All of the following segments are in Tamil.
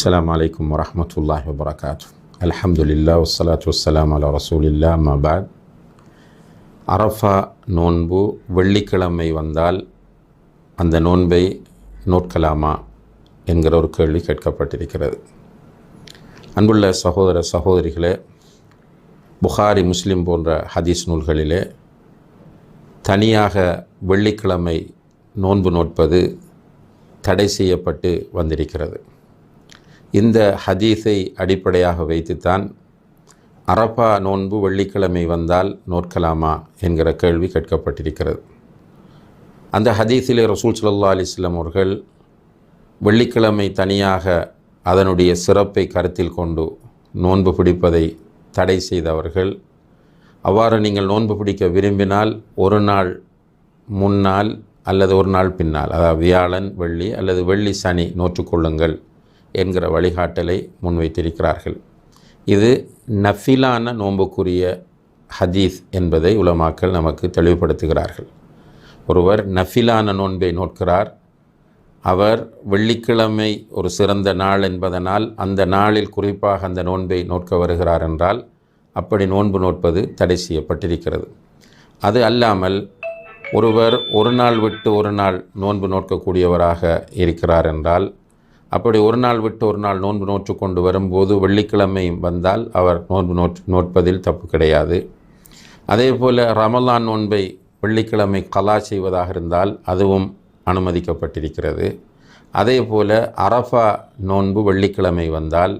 السلام عليكم ورحمة الله وبركاته الحمد لله والصلاة والسلام على رسول الله ما بعد அரஃபா நோன்பு வெள்ளிக்கிழமை வந்தால் அந்த நோன்பை நோட்கலாமா என்கிற ஒரு கேள்வி கேட்கப்பட்டிருக்கிறது அன்புள்ள சகோதர சகோதரிகளே புகாரி முஸ்லிம் போன்ற ஹதீஸ் நூல்களிலே தனியாக வெள்ளிக்கிழமை நோன்பு நோட்பது தடை செய்யப்பட்டு வந்திருக்கிறது இந்த ஹதீஸை அடிப்படையாக வைத்துத்தான் அரபா நோன்பு வெள்ளிக்கிழமை வந்தால் நோற்கலாமா என்கிற கேள்வி கேட்கப்பட்டிருக்கிறது. அந்த ஹதீஸிலே ரசூல் சல்லா அலிஸ்லாம் அவர்கள் வெள்ளிக்கிழமை தனியாக அதனுடைய சிறப்பை கருத்தில் கொண்டு நோன்பு பிடிப்பதை தடை செய்தவர்கள். அவ்வாறு நீங்கள் நோன்பு பிடிக்க விரும்பினால் ஒரு நாள் முன்னால் அல்லது ஒரு நாள் பின்னால் அதாவது வியாழன் வெள்ளி அல்லது வெள்ளி சனி நோற்றுக்கொள்ளுங்கள் என்கிற வழிகாட்டலை முன்வைத்திருக்கிறார்கள். இது நஃபிலான நோன்புக்குரிய ஹதீஸ் என்பதை உலமாக்கள் நமக்கு தெளிவுபடுத்துகிறார்கள். ஒருவர் நஃபிலான நோன்பை நோட்கிறார் அவர் வெள்ளிக்கிழமை ஒரு சிறந்த நாள் என்பதனால் அந்த நாளில் குறிப்பாக அந்த நோன்பை நோட்க வருகிறார் என்றால் அப்படி நோன்பு நோட்பது தடை செய்யப்பட்டிருக்கிறது. அது அல்லாமல் ஒருவர் ஒரு நாள் விட்டு ஒரு நாள் நோன்பு நோட்கக்கூடியவராக இருக்கிறார் என்றால் அப்படி ஒரு நாள் விட்டு ஒரு நாள் நோன்பு நோற்று கொண்டு வரும்போது வெள்ளிக்கிழமை வந்தால் அவர் நோன்பு நோற்று நோட்பதில் தப்பு கிடையாது. அதே போல் ரமலான் நோன்பை வெள்ளிக்கிழமை கலா செய்வதாக இருந்தால் அதுவும் அனுமதிக்கப்பட்டிருக்கிறது. அதே போல் அரஃபா நோன்பு வெள்ளிக்கிழமை வந்தால்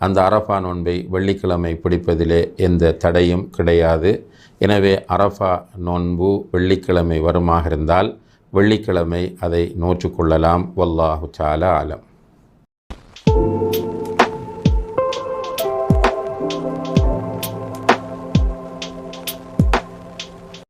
அந்த அரஃபா நோன்பை வெள்ளிக்கிழமை பிடிப்பதிலே எந்த தடையும் கிடையாது. எனவே அரஃபா நோன்பு வெள்ளிக்கிழமை வருமாக இருந்தால் வெள்ளிக்கிழமை அதை நோற்றுக்கொள்ளலாம் வல்லாஹு சால ஆலம்.